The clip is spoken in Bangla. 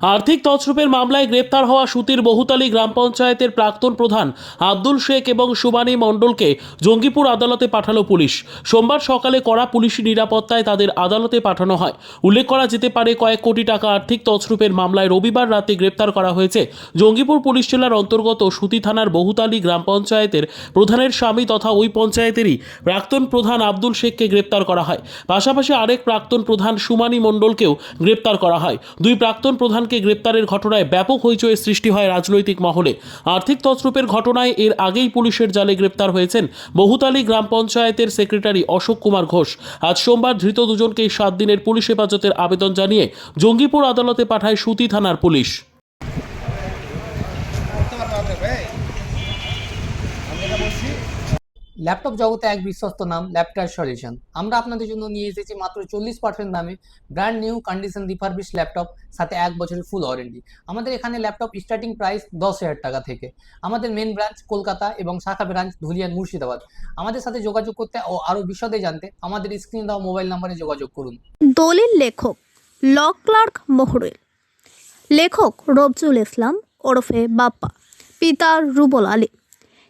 আর্থিক তছরূপের মামলায় গ্রেপ্তার হওয়া সুতির বহুতালী গ্রাম পঞ্চায়েতের প্রাক্তন প্রধান আব্দুল শেখ এবং সুবানী মণ্ডলকে জঙ্গিপুর আদালতে পাঠালো পুলিশ। সোমবার সকালে কড়া পুলিশি নিরাপত্তায় তাদের আদালতে পাঠানো হয়। উল্লেখ করা যেতে পারে, কয়েক কোটি টাকা আর্থিক তছরূপের মামলায় রবিবার রাতে গ্রেপ্তার করা হয়েছে। জঙ্গিপুর পুলিশ জেলার অন্তর্গত সুতি থানার বহুতালী গ্রাম পঞ্চায়েতের প্রধানের স্বামী তথা ওই পঞ্চায়েতেরই প্রাক্তন প্রধান আব্দুল শেখকে গ্রেপ্তার করা হয়। পাশাপাশি আরেক প্রাক্তন প্রধান সুমানি মণ্ডলকেও গ্রেপ্তার করা হয়। দুই প্রাক্তন প্রধানকে গ্রেপ্তারের ঘটনায় ব্যাপক হইচয়ের সৃষ্টি হয় রাজনৈতিক মহলে। আর্থিক তছরূপের ঘটনায় এর আগেই পুলিশের জালে গ্রেপ্তার হয়েছেন বহুতালি গ্রাম পঞ্চায়েতের সেক্রেটারি অশোক কুমার ঘোষ। আজ সোমবার ধৃত দুজনকেই সাত দিনের পুলিশ হেফাজতের আবেদন জানিয়ে জঙ্গিপুর আদালতে পাঠায় সুতি থানার পুলিশ। ল্যাপটপ জগতে এক বিশ্বস্ত নাম ল্যাপটপ সলিউশন আমরা আপনাদের জন্য নিয়ে এসেছি মাত্র চল্লিশ পার্সেন্ট দামে brand new condition refurbish laptop সাথে এক বছরের ফুল ওয়ারেন্টি আমাদের এখানে ল্যাপটপ স্টার্টিং প্রাইস দশ হাজার টাকা থেকে। আমাদের মেন ব্রাঞ্চ কলকাতা এবং শাখা ব্রাঞ্চ ধুলিয়ান, মুর্শিদাবাদ। আমাদের সাথে যোগাযোগ করতে ও আরও বিশদে জানতে আমাদের স্ক্রিন দেওয়া মোবাইল নাম্বারে যোগাযোগ করুন। দলিল লেখক ল ক্লার্ক মহরুল লেখক রবজুল ইসলাম ওরফে বাপ্পা, পিতা রুবল আলী।